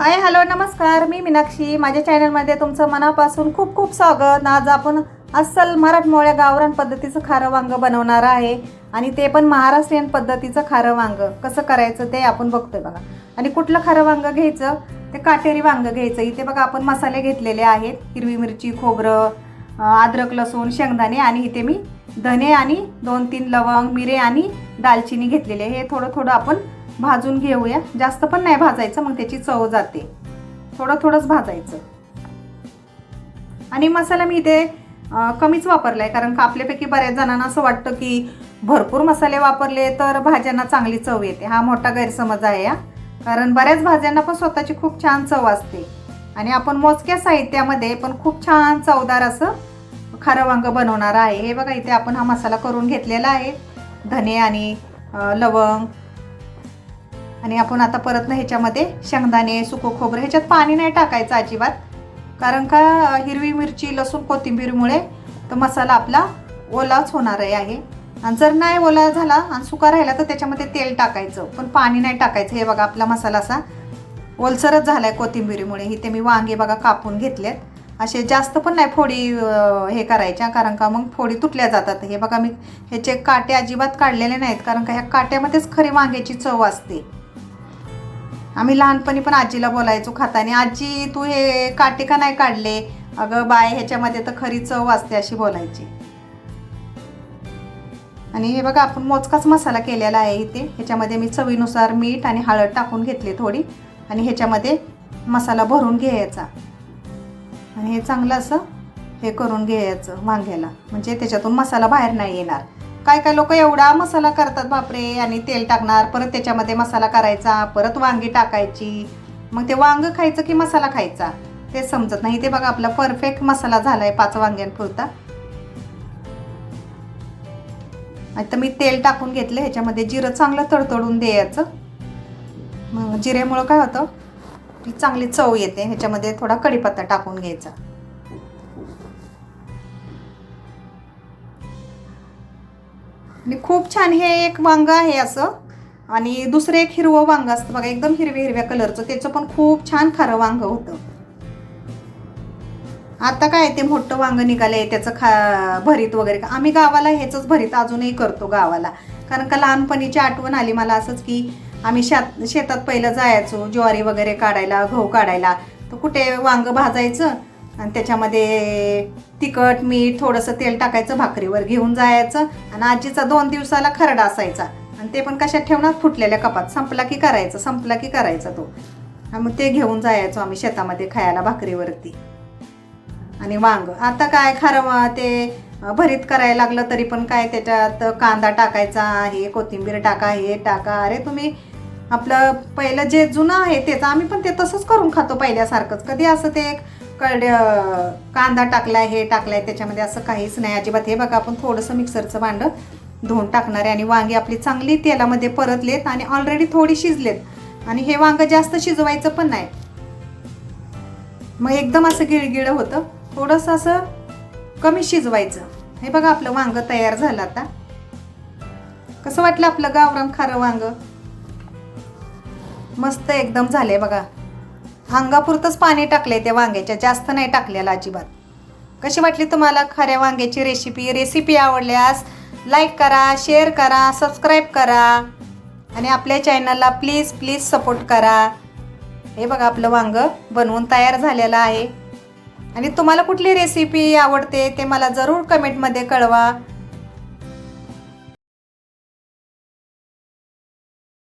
Hi hello नमस्कार. मी मीनाक्षी. माझ्या चॅनलमध्ये तुमचं मनापासून खूप खूप स्वागत. आज आपण अस्सल मराठमोळ्या गावरान पद्धतीचं खारं वांग बनवणार आहे. आणि ते पण महाराष्ट्रीयन पद्धतीचं खारं वांग. कसं करायचं ते आपण बघतोय बघा. आणि कुठलं खारं वांग घ्यायचं? ते काटेरी वांग घ्यायचं. इथे बघा आपण मसाले घेतलेले आहेत. हिरवी मिरची खोबरं अद्रक लसूण शेंगदाणे आणि इथे मी धने आणि दोन तीन लवंग मिरे आणि दालचिनी घेतलेले. आहे. हे थोडं थोडं आपण भाजून घेऊया. जास्त पण नाही भाजायचं मग त्याची चव जाते. थोडं थोडंच भाजायचं. आणि मसाला मी इथे कमीच वापरला आहे कारण का आपल्यापैकी बऱ्याच जणांना असं वाटतं की भरपूर मसाले वापरले तर भाज्यांना चांगली चव येते. हा मोठा गैरसमज आहे या कारण बऱ्याच भाज्यांना पण स्वतःची खूप छान चव असते. आणि आपण मोजक्या साहित्यामध्ये पण खूप छान चवदार असं खारं वांग बनवणार आहे. हे बघा इथे आपण हा मसाला करून घेतलेला आहे. धने आणि लवंग आणि आपण आता परत ना ह्याच्यामध्ये शेंगदाणे सुकं खोबरं ह्याच्यात पाणी नाही टाकायचं अजिबात. कारण का हिरवी मिरची लसूण कोथिंबीरमुळे तो मसाला आपला ओलाच होणार आहे. आणि जर नाही ओला झाला आणि सुका राहिला तर त्याच्यामध्ये तेल टाकायचं. पण पाणी नाही टाकायचं. हे बघा आपला मसाला असा ओलसरच झाला आहे कोथिंबीरीमुळे इथे मी वांगे बघा कापून घेतलेत. असे जास्त पण नाही फोडी हे करायच्या. कारण का मग फोडी तुटल्या जातात. हे बघा मी ह्याचे काटे अजिबात काढलेले नाहीत. कारण का ह्या काट्यामध्येच खरी वांग्याची चव असते. आम्ही लहानपणी पण आजीला बोलायचो खाताना आजी तू हे काटे का नाही काढले? अगं बाय ह्याच्यामध्ये तर खरी चव असते अशी बोलायची. आणि हे बघा आपण मोजकाच मसाला केलेला आहे इथे. ह्याच्यामध्ये मी चवीनुसार मीठ आणि हळद टाकून घेतले थोडी आणि ह्याच्यामध्ये मसाला भरून घ्यायचा. आणि हे चांगलं असं हे करून घ्यायचं वांग्याला म्हणजे त्याच्यातून मसाला बाहेर नाही येणार. काय काय लोक एवढा मसाला करतात बापरे आणि तेल टाकणार परत त्याच्यामध्ये मसाला करायचा परत वांगी टाकायची. मग ते वांग खायचं की मसाला खायचा? ते समजत नाही. ते बघा आपला परफेक्ट मसाला झालाय पाच वांग्यांपुरता. आता मी तेल टाकून घेतलं ह्याच्यामध्ये जिरं चांगलं तडतडून द्यायचं. मग जिरेमुळं काय होतं? ती चांगली चव येते. ह्याच्यामध्ये थोडा कढीपत्ता टाकून घ्यायचा. आणि खूप छान हे एक वांग आहे असं. आणि दुसरं एक हिरवं वांग असतं बघा एकदम हिरव्या हिरव्या कलरचं त्याचं पण खूप छान खारं वांग होतं. आता काय ते मोठं वांग आहे त्याचं खा भरीत वगैरे. आम्ही गावाला ह्याचंच भरीत अजूनही करतो गावाला. कारण का लहानपणीची आठवण आली मला असंच की आम्ही शेत शेतात पहिलं जायचो ज्वारी वगैरे काढायला गहू काढायला. तर कुठे वांग भाजायचं? आणि त्याच्यामध्ये तिखट मीठ थोडंसं तेल टाकायचं भाकरीवर घेऊन जायचं आणि आजीचा दोन दिवसाला खरडा असायचा. आणि ते पण कशात ठेवणार? फुटलेल्या कपात. संपला की करायचं? संपला की करायचा तो. मग ते घेऊन जायचो आम्ही शेतामध्ये खायला भाकरीवरती. आणि वांग. आता काय खरं ते भरीत करायला लागलं तरी पण काय त्याच्यात कांदा टाकायचा आहे कोथिंबीर टाका हे टाका. अरे तुम्ही आपलं पहिलं जे जुनं आहे त्याचं आम्ही पण ते तसंच करून खातो पहिल्यासारखंच. कधी असं ते कड कांदा टाकलाय हे टाकलाय त्याच्यामध्ये असं काहीच नाही. अजिबात. हे बघा आपण थोडंसं मिक्सरचं भांडं धुवून टाकणार आहे. आणि वांगी आपली चांगली तेलामध्ये परतलेत आणि ऑलरेडी थोडी शिजलेत. आणि हे वांग जास्त शिजवायचं पण नाही. मग एकदम असं गिळगिळं होतं. थोडंसं असं कमी शिजवायचं. हे बघा आपलं वांग तयार झालं आता. कसं वाटलं आपलं गावरान खारं वांग? मस्त एकदम झालंय बघा. अंगापुरतंच पाणी टाकलंय त्या वांग्याच्या. जास्त नाही टाकलेलं अजिबात. कशी वाटली तुम्हाला खऱ्या वांग्याची रेसिपी रेसिपी आवडल्यास लाईक करा शेअर करा सबस्क्राईब करा. आणि आपल्या चॅनलला प्लीज प्लीज सपोर्ट करा. हे बघा आपलं वांगं बनवून तयार झालेलं आहे. आणि तुम्हाला कुठली रेसिपी आवडते ते मला जरूर कमेंटमध्ये कळवा.